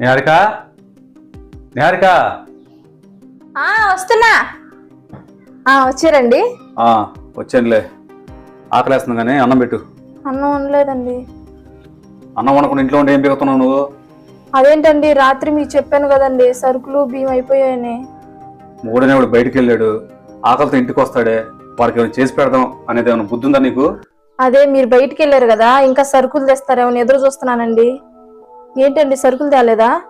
నిహారిక? నిహారిక? వస్తున్నా. ఆ వచ్చారండి. ఆ, వచ్చానులే. ఆకలేస్తుంది కానీ అన్నం పెట్టు. అన్నం ఉండలేదండి అన్నం వండకుండా ఇంట్లో ఉండి ఏం పెడుతున్నావు నువ్వు? అదేంటండి రాత్రి మీకు చెప్పాను కదండి సరుకులు బియ్యం అయిపోయాయని. మూడనేవాడు బయటికి వెళ్ళాడు ఆకలితో ఇంటికి వస్తాడే. వాడికి ఏమైనా చేసి పెడదాం అనేది ఏమైనా బుద్ధి ఉందా నీకు? అదే మీరు బయటికి వెళ్ళారు కదా ఇంకా సరుకులు తెస్తారేమో ఎదురు చూస్తున్నానండి. ఏంటండి సరుకులు తేలేదా?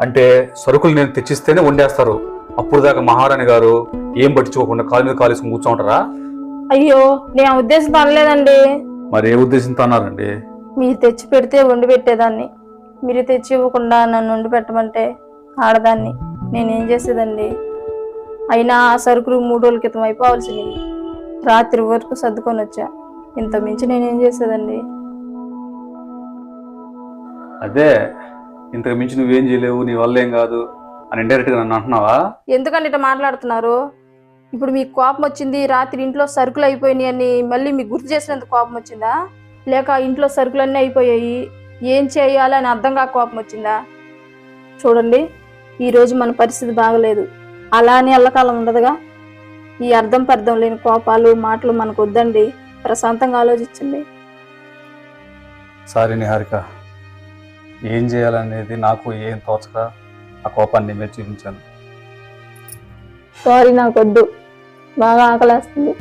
అంటే సరుకులు నేను తెచ్చిస్తేనే వండేస్తారు. అప్పుడు దాకా మహారాణి గారు ఏం పట్టించుకోకుండా కాలు మీద కాలేసుకుని కూర్చోంటారా అయ్యో నేను ఆ ఉద్దేశంతో అనలేదండి. మరి ఏ ఉద్దేశంతో అన్నారండి? మీరు తెచ్చి పెడితే వండి పెట్టేదాన్ని. మీరు తెచ్చి ఇవ్వకుండా నన్ను వండి పెట్టమంటే ఆడదాన్ని. నేనేం చేసేదండి? అయినా ఆ సరుకులు మూడు రోజుల క్రితం అయిపోవాల్సినవి. రాత్రి వరకు సర్దుకొని వచ్చా. ఇంత మించి నేనేం చేసేదండి? అదే ఇంతకు మించి నువ్వేం చేయలేవు నీ వల్ల ఏం కాదు అని ఇండైరెక్ట్గా నన్ను అంటున్నావా? ఎందుకంటే ఇట్లా మాట్లాడుతున్నారు? ఇప్పుడు మీకు కోపం వచ్చింది రాత్రి ఇంట్లో సరుకులు అయిపోయినాయి అని మళ్ళీ మీకు గుర్తు చేసినంత కోపం వచ్చిందా? లేక ఇంట్లో సరుకులన్నీ అయిపోయాయి ఏం చేయాలి అని అర్థం కాక కోపం వచ్చిందా? చూడండి ఈరోజు మన పరిస్థితి బాగలేదు. అలా అని ఎల్లకాలం ఉండదుగా. ఈ అర్థం పర్థం లేని కోపాలు మాటలు మనకు వద్దండి. ప్రశాంతంగా ఆలోచించండి. సారీ నిహారిక. ఏం చేయాలనేది నాకు ఏం తోచక ఆ కోపాన్ని నీ మీద చూపించాను. సారీ నాకు వద్దు బాగా ఆకలేస్తుంది.